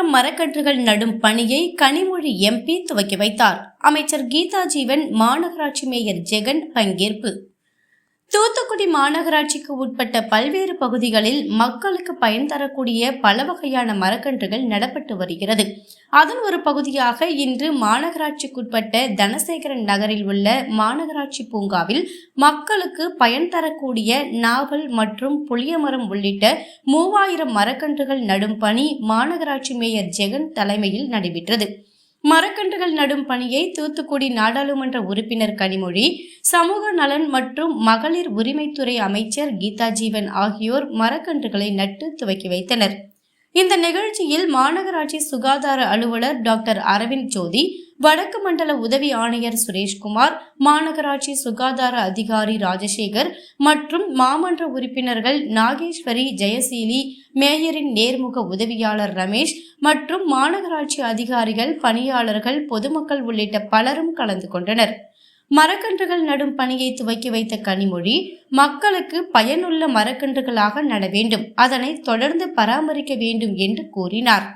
மரக்கன்றுகள் நடும் பணியை கனிமொழி எம்பி துவக்கி வைத்தார். அமைச்சர் கீதா ஜீவன் மாநகராட்சி மேயர் ஜெகன் பங்கேற்பு. தூத்துக்குடி மாநகராட்சிக்கு உட்பட்ட பல்வேறு பகுதிகளில் மக்களுக்கு பயன் தரக்கூடிய பல வகையான மரக்கன்றுகள் நடப்பட்டு வருகிறது. அதன் ஒரு பகுதியாக இன்று மாநகராட்சிக்குட்பட்ட தனசேகரன் நகரில் உள்ள மாநகராட்சி பூங்காவில் மக்களுக்கு பயன் தரக்கூடிய நாவல் மற்றும் புளியமரம் உள்ளிட்ட மூவாயிரம் மரக்கன்றுகள் நடும் பணி மாநகராட்சி மேயர் ஜெகன் தலைமையில் நடைபெற்றது. மரக்கன்றுகள் நடும் பணியை தூத்துக்குடி நாடாளுமன்ற உறுப்பினர் கனிமொழி சமூக நலன் மற்றும் மகளிர் உரிமைத்துறை அமைச்சர் கீதா ஜீவன் ஆகியோர் மரக்கன்றுகளை நட்டு துவக்கி வைத்தனர். இந்த நிகழ்ச்சியில் மாநகராட்சி சுகாதார அலுவலர் டாக்டர் அரவிந்த் ஜோதி வடக்கு மண்டல உதவி ஆணையர் சுரேஷ்குமார் மாநகராட்சி சுகாதார அதிகாரி ராஜசேகர் மற்றும் மாமன்ற உறுப்பினர்கள் நாகேஸ்வரி ஜெயசீலி மேயரின் நேர்முக உதவியாளர் ரமேஷ் மற்றும் மாநகராட்சி அதிகாரிகள் பணியாளர்கள் பொதுமக்கள் உள்ளிட்ட பலரும் கலந்து கொண்டனர். மரக்கன்றுகள் நடும் பணியை துவக்கி வைத்த கனிமொழி மக்களுக்கு பயனுள்ள மரக்கன்றுகளாக நட வேண்டும். அதனை தொடர்ந்து பராமரிக்க வேண்டும் என்று கூறினார்.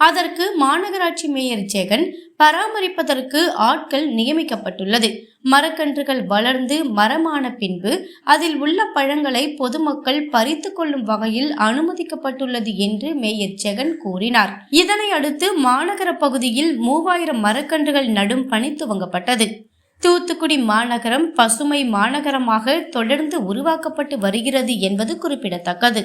அதற்கு மாநகராட்சி மேயர் ஜெகன் பராமரிப்பதற்கு ஆட்கள் நியமிக்கப்பட்டுள்ளது. மரக்கன்றுகள் வளர்ந்து மரமான பின்பு அதில் உள்ள பழங்களை பொதுமக்கள் பறித்து கொள்ளும் வகையில் அனுமதிக்கப்பட்டுள்ளது என்று மேயர் ஜெகன் கூறினார். இதனை அடுத்து மாநகர பகுதியில் மூவாயிரம் மரக்கன்றுகள் நடும் பணி துவங்கப்பட்டது. தூத்துக்குடி மாநகரம் பசுமை மாநகரமாக தொடர்ந்து உருவாக்கப்பட்டு வருகிறது என்பது குறிப்பிடத்தக்கது.